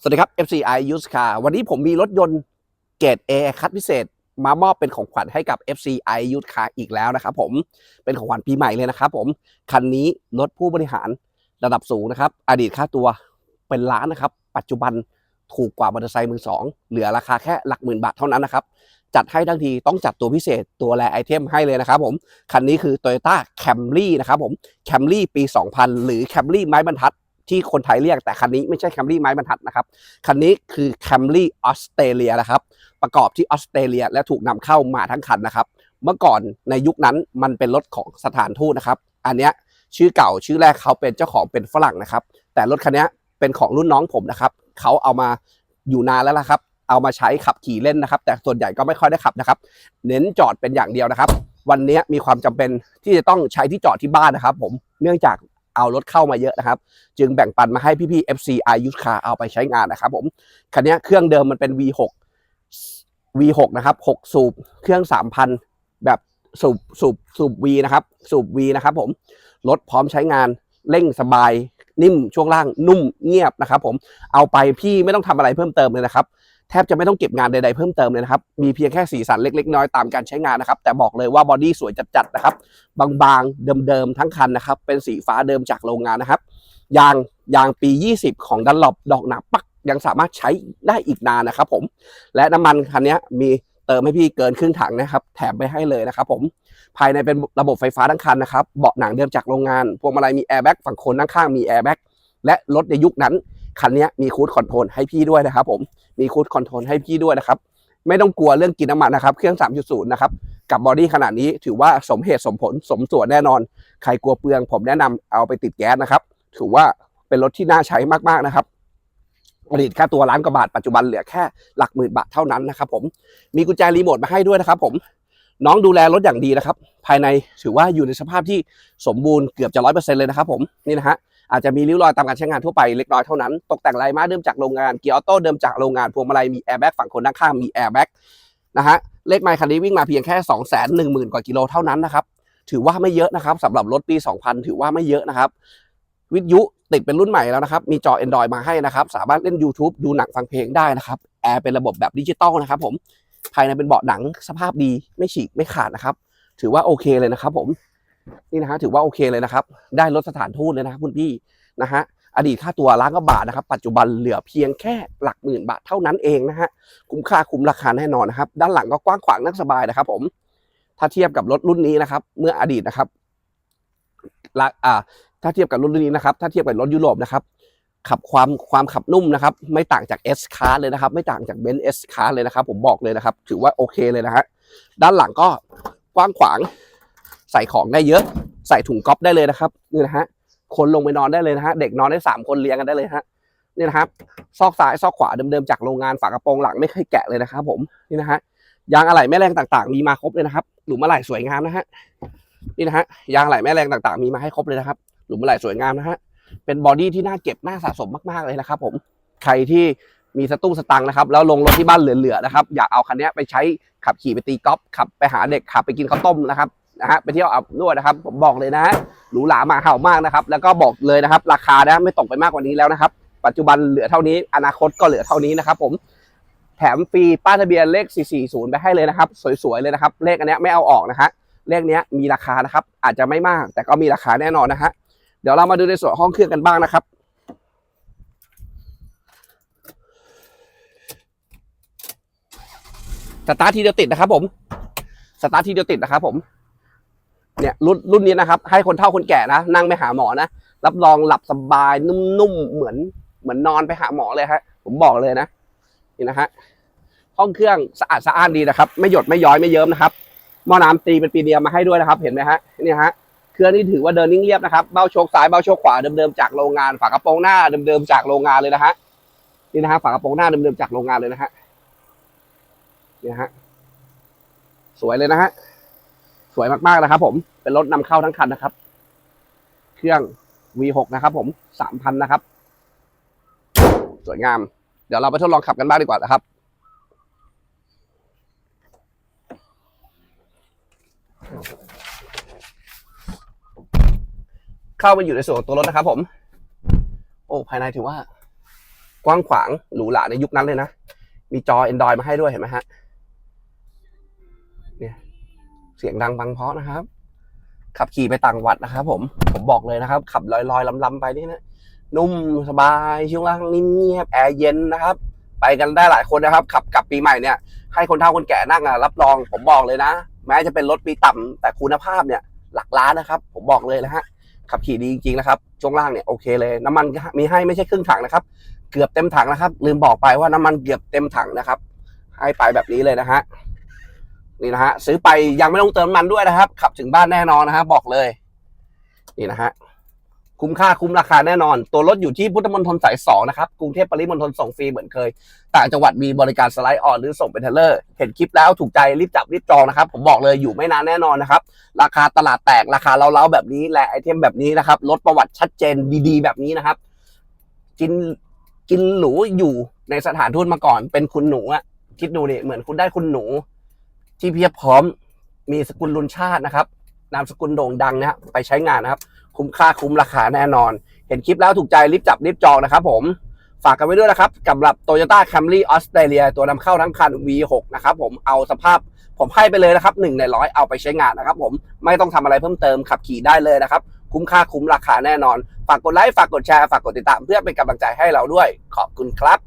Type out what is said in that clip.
สวัสดีครับ FCI Used Car วันนี้ผมมีรถยนต์เกรด A คัดพิเศษ มามอบเป็นของขวัญให้กับ FCI Used Car อีกแล้วนะครับผมเป็นของขวัญปีใหม่เลยนะครับผม คันนี้รถผู้บริหารระดับสูงนะครับ อดีตค่าตัวเป็นล้านนะครับ ปัจจุบันถูกกว่ามอเตอร์ไซค์มือสองเหลือราคาแค่หลักหมื่นบาทเท่านั้นนะครับ จัดให้ทั้งทีต้องจัดตัวพิเศษตัวแรไอเทมให้เลยนะครับผมคันนี้คือ Toyota Camry นะครับผม Camry ปี 2000 หรือ Camry ไม้บรรทัด ที่คนไทยเรียกแต่คันนี้ไม่ใช่ Camry ไม้บรรทัดนะครับ คันนี้คือ Camry ออสเตรเลียนะครับ ประกอบที่ออสเตรเลียและถูกนำเข้ามาทั้งคันนะครับ เมื่อก่อนในยุคนั้นมันเป็นรถของสถานทูตนะครับ อันเนี้ยชื่อเก่าชื่อแรกเขาเป็นเจ้าของเป็นฝรั่งนะครับ แต่รถคันนี้เป็นของรุ่นน้องผมนะครับเขาเอามาอยู่นานแล้วล่ะครับ เอามาใช้ขับขี่เล่นนะครับ แต่ส่วนใหญ่ก็ไม่ค่อยได้ขับนะครับ เน้นจอดเป็นอย่างเดียวนะครับ วันนี้มีความจำเป็นที่จะต้องใช้ที่จอดที่บ้านนะครับ ผมเนื่องจาก เอารถเข้ามาเยอะนะครับ จึงแบ่งปันมาให้พี่ๆ FCI Used Car เอาไปใช้งานนะครับผม คันนี้เครื่องเดิมมันเป็น V6 V6 นะครับ 6 สูบ เครื่อง 3,000 แบบสูบสูบสูบ V นะครับ สูบ V นะครับผม รถพร้อมใช้งานเร่งสบายนิ่มช่วงล่างนุ่มเงียบนะครับผม เอาไปพี่ไม่ต้องทำอะไรเพิ่มเติมเลยนะครับ แทบจะไม่ต้องเก็บงานใดๆเพิ่มเติมเลยนะครับ มีเพียงแค่สีสันเล็กๆน้อยตามการใช้งานนะครับ แต่บอกเลยว่าบอดี้สวยจัดๆนะครับ บางๆ เดิมๆ ทั้งคันนะครับ เป็นสีฟ้าเดิมจากโรงงานนะครับ ยางยางปี 20 ของดันหลบดอกหนาปักยังสามารถใช้ได้อีกนานนะครับผม และน้ำมันคันนี้มีเติมให้พี่เกินครึ่งถังนะครับ แถมไปให้เลยนะครับผม ภายในเป็นระบบไฟฟ้าทั้งคันนะครับ เบาะหนังเดิมจากโรงงาน พวงมาลัยมีแอร์แบ็กฝั่งคนข้างมีแอร์แบ็กและรถในยุคนั้น คันนี้มีคูดคอนโทรลให้พี่ด้วยนะครับผมมีคูดคอนโทรลให้พี่ด้วยนะครับไม่ต้องกลัวเรื่องกินน้ำมันนะครับ เครื่อง 3.0 นะครับ กับบอดี้ขนาดนี้ถือว่าสมเหตุสมผลสมส่วนแน่นอน ใครกลัวเปลืองผมแนะนำเอาไปติดแก๊สนะครับ ถือว่าเป็นรถที่น่าใช้มากๆนะครับอดีตค่าตัวล้านกว่าบาทปัจจุบันเหลือแค่หลักหมื่นบาทเท่านั้นนะครับผมมีกุญแจรีโมทมาให้ด้วยนะครับ ผมน้องดูแลรถอย่างดีนะครับ ภายในถือว่าอยู่ในสภาพที่สมบูรณ์เกือบจะร้อยเปอร์เซ็นต์เลยนะครับผมนี่นะฮะ อาจจะมีริ้วรอยตามการใช้งานทั่วไปเล็กน้อยเท่านั้น ตกแต่งลายม้เดิมจากโรงงานเกียร์ออโต้เดิมจากโรงงานพวงมาลัยมีแอร์แบ็กฝั่งคนนั่งข้างมีแอร์แบ็กนะฮะเลขไมล์คันนี้วิ่งมาเพียงแค่ 2 1 0 0 0 0 กว่ากิโลเท่านั้นนะครับถือว่าไม่เยอะนะครับสำหรับรถปี 2000 ถือว่าไม่เยอะนะครับวิทยุติดเป็นรุ่นใหม่แล้วนะครับ มีจอ Android มาให้นะครับ สามารถเล่น YouTube ดูหนังฟังเพลงได้นะครับแอร์เป็นระบบแบบดิจิตอลนะครับผมภายในเป็นเบาะหนังสภาพดีไม่ฉีกไม่ขาดนะครับ ถือว่าโอเคเลยนะครับผม นี่นะฮะถือว่าโอเคเลยนะครับ ได้รถสถานทูตเลยนะครับคุณพี่นะฮะอดีตค่าตัวล้านกว่าบาทนะครับ ปัจจุบันเหลือเพียงแค่หลักหมื่นบาทเท่านั้นเองนะฮะคุ้มค่าคุ้มราคาแน่นอนนะครับ ด้านหลังก็กว้างขวางนั่งสบายนะครับ ผม ถ้าเทียบกับรถรุ่นนี้นะครับ เมื่ออดีตนะครับละอ่าถ้าเทียบกับรถรุ่นนี้นะครับ ถ้าเทียบกับรถยุโรปนะครับ ขับความความขับนุ่มนะครับ ไม่ต่างจาก S Class เลยนะครับ ไม่ต่างจาก Benz S Class เลยนะครับ ผมบอกเลยนะครับ ถือว่าโอเคเลยนะฮะด้านหลังก็กว้างขวาง ใส่ของได้เยอะ ใส่ถุงก๊อปได้เลยนะครับนี่นะฮะคนลงไปนอนได้เลยนะฮะเด็กนอนได้สามคนเรียงกันได้เลยฮะนี่นะครับซอกซ้ายซอกขวาเดิมๆจากโรงงานฝากระโปรงหลังไม่เคยแกะเลยนะครับ ผมนี่นะฮะยางอะไหล่แม่แรงต่างๆ มีมาครบเลยนะครับหลุมอะไหล่สวยงามนะฮะนี่นะฮะยางอะไหล่แม่แรงต่างๆ มีมาให้ครบเลยนะครับ หลุมอะไหล่สวยงามนะฮะเป็นบอดี้ที่น่าเก็บน่าสะสมมากๆเลยนะครับ ผมใครที่มีสตุ้งสตังค์นะครับแล้วลงรถที่บ้านเหลือๆนะครับ อยากเอาคันนี้ไปใช้ขับขี่ไปตีกอล์ฟขับไปหาเด็กขับไปกินข้าวต้มนะครับ นะฮะไปเที่ยวอาบนวดนะครับ ผมบอกเลยนะหรูหรามาเห่ามากนะครับ แล้วก็บอกเลยนะครับ ราคานะไม่ตกไปมากกว่านี้แล้วนะครับ ปัจจุบันเหลือเท่านี้ อนาคตก็เหลือเท่านี้นะครับ ผมแถมฟรีป้ายทะเบียนเลข 440 ไปให้เลยนะครับ สวยๆเลยนะครับ เลขอันนี้ไม่เอาออกนะฮะเลขนี้มีราคานะครับ อาจจะไม่มาก แต่ก็มีราคาแน่นอนนะฮะเดี๋ยวเรามาดูในส่วนห้องเครื่องกันบ้างนะครับสตาร์ททีเดียวติดนะครับผม สตาร์ททีเดียวติดนะครับผม เนี่ยรุ่นรุ่นนี้นะครับ ให้คนเฒ่าคนแก่นะ นั่งไปหาหมอนะ รับรองหลับสบายนุ่มๆเหมือนเหมือนนอนไปหาหมอเลยฮะผมบอกเลยนะ นี่นะฮะห้องเครื่องสะอาดสะอ้านดีนะครับ ไม่หยดไม่ย้อยไม่เยิ้มนะครับหม้อน้ำตีเป็นปีเดียมมาให้ด้วยนะครับเห็นไหมฮะนี่ฮะเครื่องนี้ถือว่าเดินนิ่งเรียบนะครับเบ้าโชคซ้ายเบ้าโชคขวาเดิมๆจากโรงงานฝากระโปรงหน้าเดิมๆจากโรงงานเลยนะฮะนี่นะฮะฝากระโปรงหน้าเดิมๆจากโรงงานเลยนะฮะนี่ฮะสวยเลยนะฮะ สวยมากๆนะครับ ผมเป็นรถนำเข้าทั้งคันนะครับ เครื่อง V6 นะครับ ผมสามพันนะครับ สวยงาม เดี๋ยวเราไปทดลองขับกันบ้างดีกว่านะครับเข้ามาอยู่ในส่วนของตัวรถนะครับ ผม โอ้ภายในถือว่า กว้างขวางหรูหราในยุคนั้นเลยนะ มีจอ Android มาให้ด้วยเห็นไหมฮะ เสียงดังบังเพาะนะครับ ขับขี่ไปต่างวัดนะครับ ผมผมบอกเลยนะครับ ขับลอยๆลำๆไปนี่นะนุ่มสบายช่วงล่างนิ่มเงียบแอร์เย็นนะครับ ไปกันได้หลายคนนะครับ ขับกลับปีใหม่เนี่ย ให้คนเฒ่าคนแก่นั่งอะรับรอง ผมบอกเลยนะ แม้จะเป็นรถปีต่ำแต่คุณภาพเนี่ย หลักล้านนะครับ ผมบอกเลยนะฮะขับขี่ดีจริงๆนะครับช่วงล่างเนี่ยโอเคเลย น้ำมันมีให้ไม่ใช่ครึ่งถังนะครับ เกือบเต็มถังนะครับ ลืมบอกไปว่าน้ำมันเกือบเต็มถังนะครับ ให้ไปแบบนี้เลยนะฮะ นี่นะฮะซื้อไปยังไม่ต้องเติมมันด้วยนะครับ ขับถึงบ้านแน่นอนนะฮะบอกเลย นี่นะฮะคุ้มค่าคุ้มราคาแน่นอน ตัวรถอยู่ที่พุทธมณฑลสายสองนะครับกรุงเทพปริมณฑลส่งฟรีเหมือนเคย ต่างจังหวัดมีบริการสไลด์ออนหรือส่งเป็นเทเลอร์ เห็นคลิปแล้วถูกใจรีบจับรีบจองนะครับ ผมบอกเลยอยู่ไม่นานแน่นอนนะครับ ราคาตลาดแตกราคาเล้าๆแบบนี้และไอเทมแบบนี้นะครับรถประวัติชัดเจนดีๆ แบบนี้นะครับ กินกินหรูอยู่ในสถานทูตมาก่อน เป็นคุณหนูอะคิดดูดิเหมือนคุณได้คุณหนู ที่เพียบพร้อมมีสกุลลุนชาตินะครับ นามสกุลโด่งดังนะฮะไปใช้งานนะครับ คุ้มค่าคุ้มราคาแน่นอน เห็นคลิปแล้วถูกใจรีบจับรีบจองนะครับผมฝากกันไว้ด้วยนะครับสำหรับ Toyota Camry Australia ตัวนำเข้าทั้งคัน V6 นะครับผมเอาสภาพผมให้ไปเลยนะครับหนึ่งในร้อยเอาไปใช้งานนะครับผมไม่ต้องทำอะไรเพิ่มเติมขับขี่ได้เลยนะครับ คุ้มค่าคุ้มราคาแน่นอน ฝากกดไลค์ฝากกดแชร์ฝากกดติดตามเพื่อเป็นกำลังใจให้เราด้วย ขอบคุณครับ